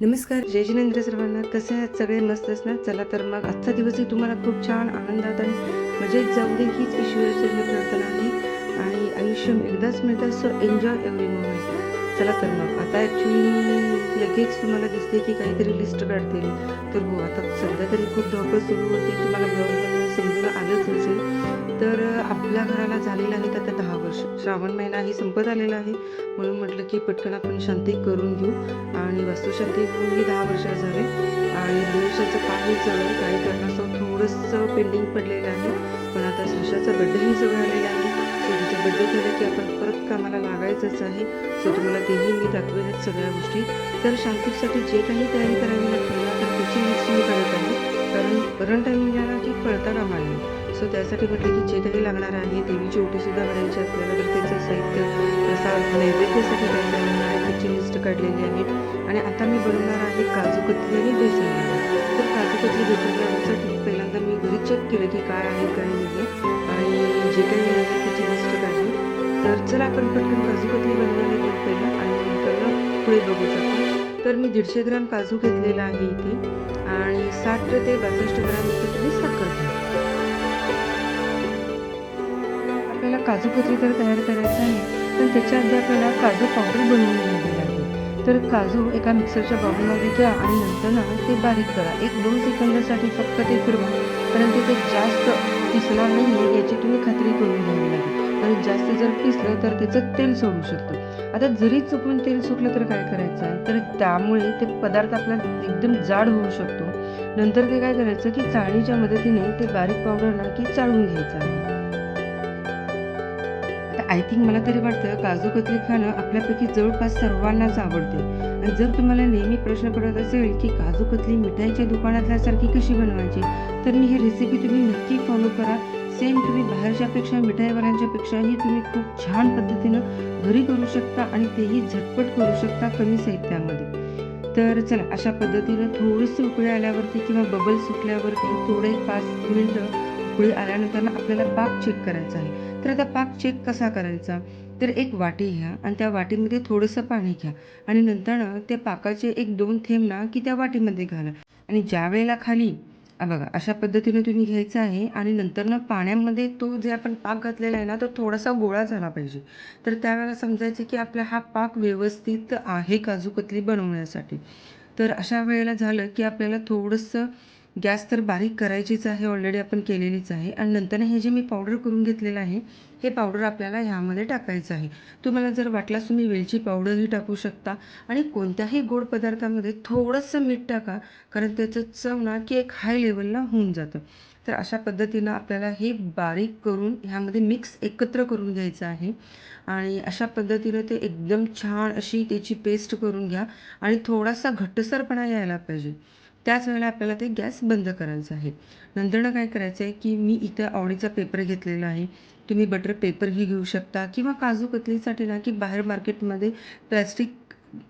नमस्कार जय जिनेंद्र सर्वांना. कसे आहेत सगळे? मस्त असणार चला तर मग आजचा दिवसही तुम्हाला खूप छान आनंदात आणि मजेत जाऊ दे हीच ईश्वराचरणी प्रार्थना आहे. आणि आयुष्य एकदाच मिळतं सो एन्जॉय एव्हरी मोमेंट चला तर मग. आता ॲक्च्युली लगेच तुम्हाला दिसते की काहीतरी लिस्ट काढतील तर हो आता सध्या तरी खूप धावपळ सुरू होते. तुम्हाला ब्लॉगमध्ये समजून आलंच असेल. तर आपल्या घराला झालेला आहे आता दहा श्रावण महिनाही संपत आलेला आहे. म्हणून म्हटलं की पटकन आपण शांती करून घेऊ. आणि वास्तुशांती ही दहा वर्ष झाले. आणि वर्षाचं काही चालेल काही कारणास्तव थोडंसं पेंडिंग पडलेलं आहे. पण आता साशाचा बड्डेही जवळ आलेला आहे. सो तिचा बड्डे झालं की आपण परत कामाला लागायचंच आहे. सो तुम्हाला तेही मी दाखवेलच सगळ्या गोष्टी. तर शांतीसाठी जे काही तयारी करावी लागते ना तर त्याची लिस्ट मी करत आहे. कारण रन टायमिंग म्हणजे आला की कळता कामा नये सो त्यासाठी म्हटलं की जे काही लागणार आहे देवीची ओटीसुद्धा भरायची आपल्याला तर त्याचं साहित्य प्रसाद नैवेद्यासाठी काय काय लागणार आहे त्याची लिस्ट काढलेली आहे. आणि आता मी बनवणार आहे काजू कतली आणि बेसन तर काजू कतली बेसन लावण्यासाठी पहिल्यांदा मी घरी चेक केलं की काय आहे काय नाही आणि जे काही आहे त्याची लिस्ट काढली. तर चला आपण पटकन काजू कतली बनवायला घेऊ पहिलं आणि नंतर पुढे बघू शकतो. तर मी दीडशे ग्रॅम काजू घेतलेला आहे इथे. आणि साठ ते बासष्ट ग्रॅम इथे तुम्ही साखर घ्या काजू कतली तर तयार करायचं आहे पण त्याच्या आधी आपल्याला काजू पावडर बनवून घ्यावी लागेल तर काजू एका मिक्सरच्या बाउलमध्ये घ्या आणि नंतर ना ते बारीक करा. एक दोन सेकंदासाठी फक्त ते फिरवा परंतु ते जास्त पिसणार नाही याची तुम्ही खात्री करून घ्यावी लागेल. आणि जास्त जर पिसलं तर त्याचं तेल सोडू शकतं. आता जरी चुकून तेल सुकलं तर काय करायचं आहे? तर त्यामुळे ते पदार्थ आपला एकदम जाड होऊ शकतो. नंतर ते काय करायचं की चाळणीच्या मदतीने ते बारीक पावडर ना की चाळून घ्यायचं आहे. तर आय थिंक मला तरी वाटतं काजू कतली खाणं आपल्यापैकी जवळपास सर्वांनाच आवडते. आणि जर तुम्हाला नेहमी प्रश्न पडत असेल की काजू कतली मिठाईच्या दुकानातल्यासारखी कशी बनवायची तर मी ही रेसिपी तुम्ही नक्की फॉलो करा. सेम तुम्ही बाहेरच्यापेक्षा मिठाईवाल्यांच्यापेक्षाही तुम्ही खूप छान पद्धतीनं घरी करू शकता आणि तेही झटपट करू शकता कमी साहित्यामध्ये. तर चला अशा पद्धतीनं थोडीशी उकळी आल्यावरती किंवा बबल सुटल्यावरती थोडे पाच मिनटं उकळी आल्यानंतर आपल्याला पाक चेक करायचा आहे. तर आता पाक चेक कसा करायचा? तर एक वाटी घ्या आणि त्या वाटीमध्ये थोडंसं पाणी घ्या. आणि नंतर ना त्या पाकाचे एक दोन थेंब ना की त्या वाटीमध्ये घाला. आणि ज्या वेळेला खाली बघा अशा पद्धतीने तुम्ही घ्यायचं आहे. आणि नंतर ना पाण्यामध्ये तो जे आपण पाक घातलेला आहे ना तो थोडासा गोळा झाला पाहिजे. तर त्यावेळेला समजायचं की आपला हा पाक व्यवस्थित आहे काजू कतली बनवण्यासाठी? तर अशा वेळेला झालं की आपल्याला थोडंसं गॅस तर बारीक करायचीच आहे ऑलरेडी आपण केलेलीच आहे. आणि नंतर हे जे मी पावडर करून घेतलेलं आहे हे पावडर आपल्याला ह्यामध्ये टाकायचं आहे. तुम्हाला जर वाटलास तुम्ही वेलची पावडरही टाकू शकता आणि कोणत्याही गोड पदार्थामध्ये थोडंसं मीठ टाका कारण त्याचं चव ना की एक हाय लेवलला होऊन जातं. तर अशा पद्धतीनं आपल्याला हे बारीक करून ह्यामध्ये मिक्स एकत्र करून घ्यायचं आहे. आणि अशा पद्धतीनं ते एकदम छान अशी त्याची पेस्ट करून घ्या आणि थोडासा घट्टसरपणा यायला पाहिजे. त्याच वेळेला आपल्याला ते गॅस बंद करायचं आहे. नंतरनं काय करायचं आहे की मी इथं आवडीचा पेपर घेतलेला आहे. तुम्ही बटर पेपरही घेऊ शकता किंवा काजू कतलीसाठी ना की बाहेर मार्केटमध्ये प्लॅस्टिक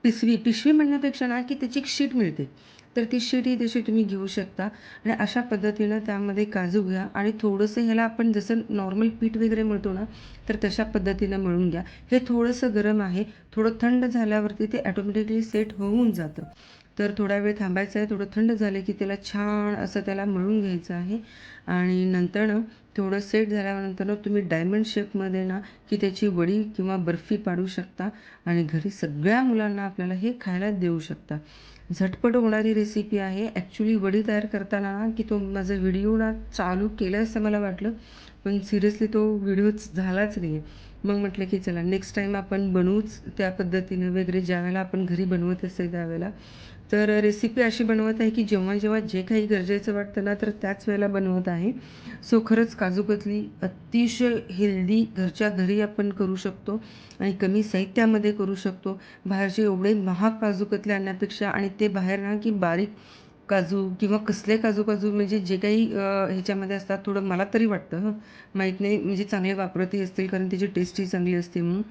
पिशवी पिशवी म्हणण्यापेक्षा ना की त्याची एक शीट मिळते. तर ती शीटही तशी तुम्ही घेऊ शकता आणि अशा पद्धतीनं त्यामध्ये काजू घ्या आणि थोडंसं ह्याला आपण जसं नॉर्मल पीठ वगैरे मिळतो ना तर तशा पद्धतीनं मळून घ्या. हे थोडंसं गरम आहे. थोडं थंड झाल्यावरती ते ॲटोमॅटिकली सेट होऊन जातं. तर थोडा वेळ थांबायचं आहे. थोडं थंड झालं की त्याला छान असं त्याला मळून घ्यायचं आहे. आणि नंतर ना थोडं सेट झाल्यानंतर तुम्ही डायमंड शेपमध्ये ना की त्याची वडी किंवा बर्फी पाडू शकता. आणि घरी सगळ्या मुलांना आपल्याला हे खायला देऊ शकता. झटपट होणारी रेसिपी आहे. ॲक्च्युली वडी तयार करताना ना की तो माझा व्हिडिओ ना चालू केला असं मला वाटलं. पण सिरियसली तो व्हिडिओच झालाच नाही आहे मग म्हटलं की चला नेक्स्ट टाईम आपण बनवूच त्या पद्धतीनं वगैरे ज्यावेळेला आपण घरी बनवत असेल त्यावेळेला तर रेसिपी अशी बनवत आहे की जेव्हा जेव्हा जे काही गरजेचं वाटतं ना तर त्याच वेळेला बनवत आहे. सो खरंच काजू कतली अतिशय हेल्दी घरच्या घरी आपण करू शकतो आणि कमी साहित्यामध्ये करू शकतो. बाहेरचे एवढे महाग काजू कतली आणण्यापेक्षा आणि ते बाहेर ना की बारीक काजू किंवा कसले काजू काजू म्हणजे जे काही ह्याच्यामध्ये असतात थोडं मला तरी वाटतं माहीत नाही म्हणजे चांगले वापरतही असतील कारण त्याची टेस्टही चांगली असते म्हणून.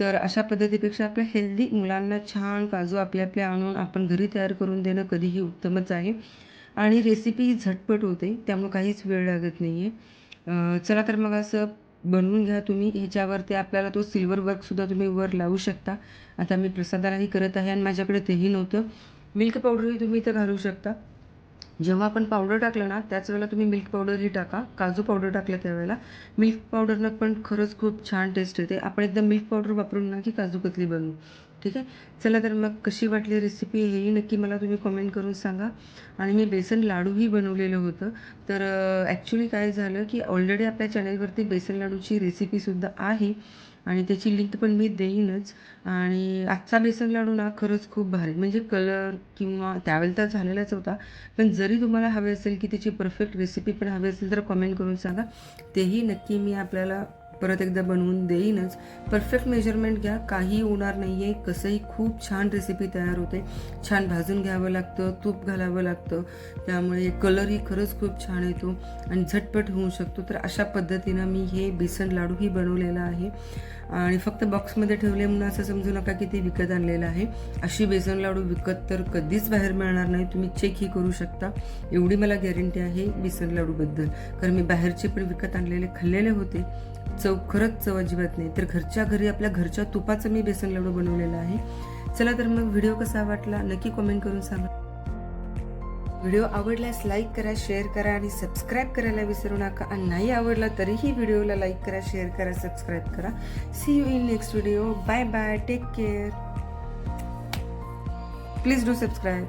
तर अशा पद्धतीपेक्षा आपल्या हेल्दी मुलांना छान काजू आपल्या आपल्या आणून आपण घरी तयार करून देणं कधीही उत्तमच आहे. आणि रेसिपी झटपट होते त्यामुळे काहीच वेळ लागत नाही आहे चला तर मग असं बनवून घ्या तुम्ही ह्याच्यावरती आपल्याला तो सिल्वर वर्कसुद्धा तुम्ही वर लावू शकता. आता मी प्रसादालाही करत आहे आणि माझ्याकडे तेही नव्हतं. मिल्क पावडरही तुम्ही इथं घालू शकता. जेव्हा आपण पावडर टाकलं ना त्याच वेळेला तुम्ही मिल्क पावडरही टाका. काजू पावडर टाकलं त्यावेळेला. मिल्क पावडरनं पण खरंच खूप छान टेस्ट येते. आपण एकदा मिल्क पावडर वापरून ना की काजू कतली बनवू. ठीक आहे? चला तर मग कशी वाटली रेसिपी हेही नक्की मला तुम्ही कमेंट करून सांगा. आणि मी बेसन लाडूही बनवलेलं होतं. तर ॲक्च्युली काय झालं की ऑलरेडी आपल्या चॅनलवरती बेसन लाडूची रेसिपीसुद्धा आहे. आणि त्याची लिंक पण मी देईनच. आणि आजचा बेसन लाडू ना खरंच खूप भारी. म्हणजे कलर किंवा त्यावेळेला तर झालेलाच होता. पण जरी तुम्हाला हवे असेल की त्याची परफेक्ट रेसिपी पण हवी असेल तर कमेंट करून सांगा. तेही नक्की मी आपल्याला परत एकदा बनवून देईनच. परफेक्ट मेजरमेंट घ्या. काही होणार नाही आहे कसंही खूप छान रेसिपी तयार होते. छान भाजून घ्यावं लागतं तूप घालावं लागतं. त्यामुळे कलरही खरंच खूप छान येतो आणि झटपट होऊ शकतो. तर अशा पद्धतीनं मी हे बेसन लाडूही बनवलेला आहे. आणि फक्त बॉक्समध्ये ठेवले म्हणून असं समजू नका की ते विकत आणलेलं आहे. अशी बेसन लाडू विकत तर कधीच बाहेर मिळणार नाही. तुम्ही चेकही करू शकता. एवढी मला गॅरंटी आहे बेसन लाडूबद्दल. कारण मी बाहेरचे पण विकत आणलेले खाल्लेले होते. चव खरंच चव अजिबात नाही. तर घरच्या घरी आपल्या घरच्या तुपाचं मी बेसन लाडू बनवलेलं आहे. चला तर मग व्हिडिओ कसा वाटला नक्की कमेंट करून सांगा. व्हिडिओ आवडल्यास लाईक करा शेअर करा आणि सबस्क्राईब करायला विसरू नका. आणि नाही आवडला तरीही व्हिडिओला लाईक करा शेअर करा सबस्क्राईब करा. See you in next video bye bye take care please do subscribe